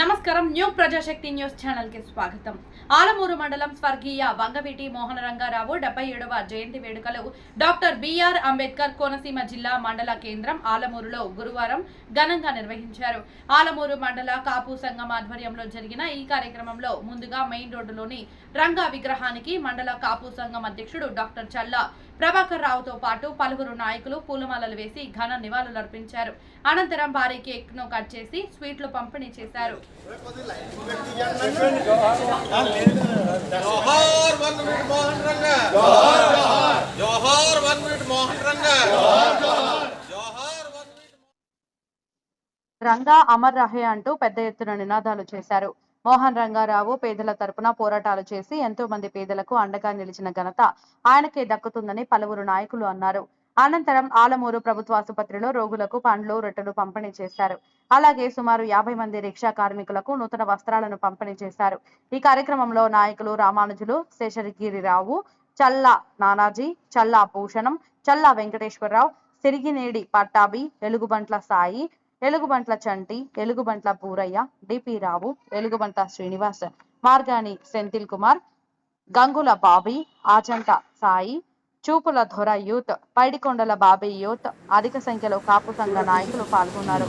నమస్కారం new Prajasakti news ఛానల్కి స్వాగతం. ఆలమూరు మండలం స్వర్గీయ వంగవీటి మోహన రంగారావు డెబ్బై ఏడవ జయంతి వేడుకలు డాక్టర్ బిఆర్ అంబేద్కర్ కోనసీమ జిల్లా మండల కేంద్రం ఆలమూరులో గురువారం ఘనంగా నిర్వహించారు. ఆలమూరు మండల కాపు సంఘం ఆధ్వర్యంలో జరిగిన ఈ కార్యక్రమంలో ముందుగా మెయిన్ రోడ్డులోని రంగా విగ్రహానికి మండల కాపు సంఘం అధ్యక్షుడు డాక్టర్ చల్లా ప్రభాకర్ రావుతో పాటు పలువురు నాయకులు పూలమాలలు వేసి ఘన నివాళులర్పించారు అనంతరం భారీ కేక్ను కట్ చేసి స్వీట్లు పంపిణీ చేశారు. జోహార్ వన్ మినిట్ మోహన్ రంగా. జోహార్ జోహార్ వన్ మినిట్ మోహన్ రంగా. జోహార్ వన్ మినిట్ రంగా అమర్ రహే అంటూ పెద్ద ఎత్తున నినాదాలు చేశారు. మోహన్ రంగారావు పేదల తరపున పోరాటాలు చేసి ఎంతో మంది పేదలకు అండగా నిలిచిన ఘనత ఆయనకే దక్కుతుందని పలువురు నాయకులు అన్నారు. అనంతరం ఆలమూరు ప్రభుత్వ ఆసుపత్రిలో రోగులకు పండ్లు రొట్టెలు పంపిణీ చేశారు. అలాగే సుమారు యాభై మంది రిక్షా కార్మికులకు నూతన వస్త్రాలను పంపిణీ చేశారు. ఈ కార్యక్రమంలో నాయకులు Ramanujulu Seshagirirao Challa Nanaji Challa Bhushanam Challa Venkateswararao Sirigineedi Pattabhi Elugubantla Sai Elugubantla Chanti Elugubantla Poorayya DP Rao Elugubantla Srinivas Margani Senthil Kumar Gangula Bobby Achanta Sai Chupula Dora youth Paidikondala Bobby youth అధిక సంఖ్యలో కాపు సంఘ నాయకులు పాల్గొన్నారు.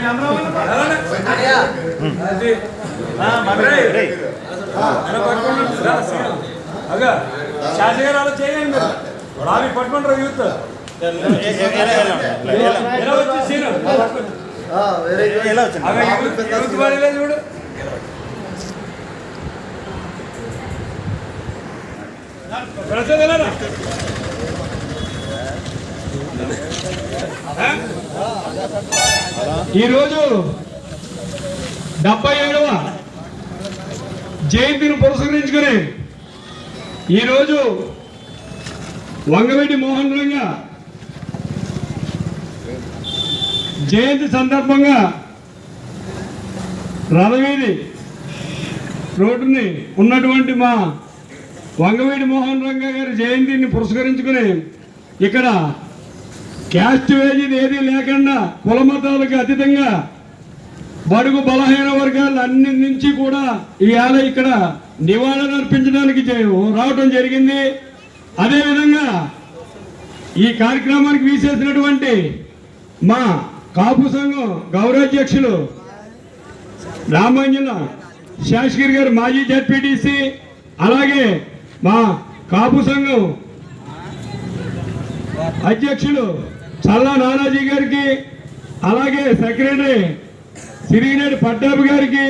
రామారావు బాబీ రండి. అగా అలా చేయండి బాబీ పట్టుకుంటారు యూత్. చూడు. ప్రసాద్ ఎలా? ఈరోజు డెబ్బై ఏడవ జయంతిని పురస్కరించుకుని ఈరోజు వంగవీటి మోహన్ రంగ జయంతి సందర్భంగా రథవీధి రోడ్డుని ఉన్నటువంటి మా వంగవీడి మోహన్ రంగ గారి జయంతిని పురస్కరించుకుని ఇక్కడ క్యాస్ట్ వేజీది ఏది లేకుండా కులమతాలకు అతీతంగా బడుగు బలహీన వర్గాలు అన్ని నుంచి కూడా ఈవేళ ఇక్కడ నివాళులు అర్పించడానికి చే- రావటం జరిగింది. అదేవిధంగా ఈ కార్యక్రమానికి వీసేసినటువంటి మా కాపు సంఘం గౌరవాధ్యక్షులు రామాంజన శాసగిరి గారు మాజీ జడ్పీటీసీ అలాగే మా కాపు సంఘం అధ్యక్షులు చల్లా నానాజీ గారికి అలాగే సెక్రటరీ సిరిగినేటి పట్టాబు గారికి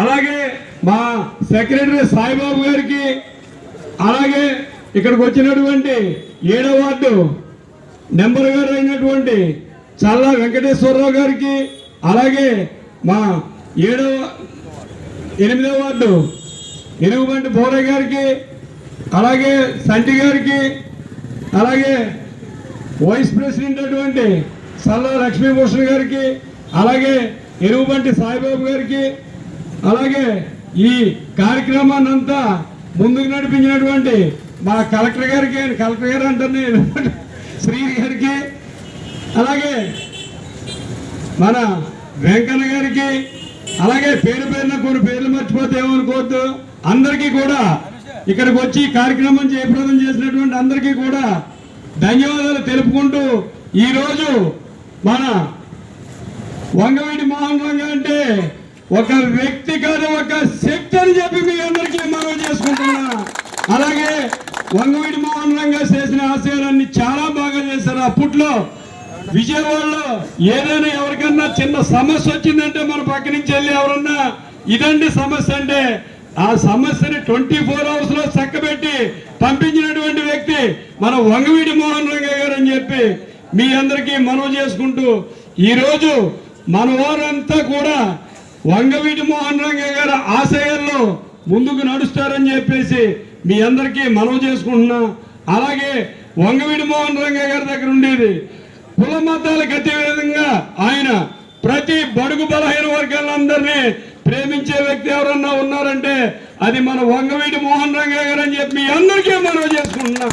అలాగే మా సెక్రటరీ సాయిబాబు గారికి అలాగే ఇక్కడికి వచ్చినటువంటి ఏడో వార్డు నెంబర్ గారు అయినటువంటి చల్లా వెంకటేశ్వరరావు గారికి అలాగే మా ఏడో ఎనిమిదో వార్డు ఎనుగుబంటి బోరయ్య గారికి అలాగే సంటి గారికి అలాగే వైస్ ప్రెసిడెంట్ అటువంటి సల్లా లక్ష్మీభూషణ్ గారికి అలాగే ఎరువుబంటి సాయిబాబు గారికి అలాగే ఈ కార్యక్రమాన్ని అంతా ముందుకు నడిపించినటువంటి మా కలెక్టర్ గారికి కలెక్టర్ గారు అంటారు నేను శ్రీ గారికి అలాగే మన వెంకన్న గారికి అలాగే పేరు పేరున కొన్ని పేర్లు మర్చిపోతే ఏమనుకోవద్దు. అందరికీ కూడా ఇక్కడికి వచ్చి కార్యక్రమం జయప్రదం చేసినటువంటి అందరికీ కూడా ధన్యవాదాలు తెలుపుకుంటూ ఈరోజు మన వంగవీటి మోహన్ రంగ అంటే ఒక వ్యక్తి కాదు ఒక శక్తి అని చెప్పి మీ అందరికీ మనం చేసుకుంటున్నా. అలాగే వంగవీటి మోహన్ రంగ చేసిన ఆశయాలన్నీ చాలా బాగా చేశారు. అప్పట్లో విజయవాడలో ఏదైనా ఎవరికన్నా చిన్న సమస్య వచ్చిందంటే మన పక్క నుంచి వెళ్ళి ఎవరన్నా ఇదండి సమస్య అంటే ఆ సమస్యని ట్వంటీ ఫోర్ అవర్స్లో చక్కబెట్టి పంపించినటువంటి వ్యక్తి మన వంగవీడి మోహన్ రంగ గారు అని చెప్పి మీ అందరికీ మనవి చేసుకుంటూ ఈరోజు మన వారంతా కూడా వంగవీటి మోహన్ రంగ గారి ఆశయాల్లో ముందుకు నడుస్తారని చెప్పేసి మీ అందరికీ మనవి చేసుకుంటున్నా. అలాగే వంగవీటి మోహన్ రంగ గారి దగ్గర ఉండేది కుల మతాలకు విధంగా ఆయన ప్రతి బడుగు బలహీన వర్గాలందరినీ ప్రేమించే వ్యక్తి ఎవరన్నా ఉన్నారంటే అది మన వంగవీటి మోహన్ రంగయ్య గారు అని చెప్పి అందరికీ మనం చేసుకుంటున్నాం.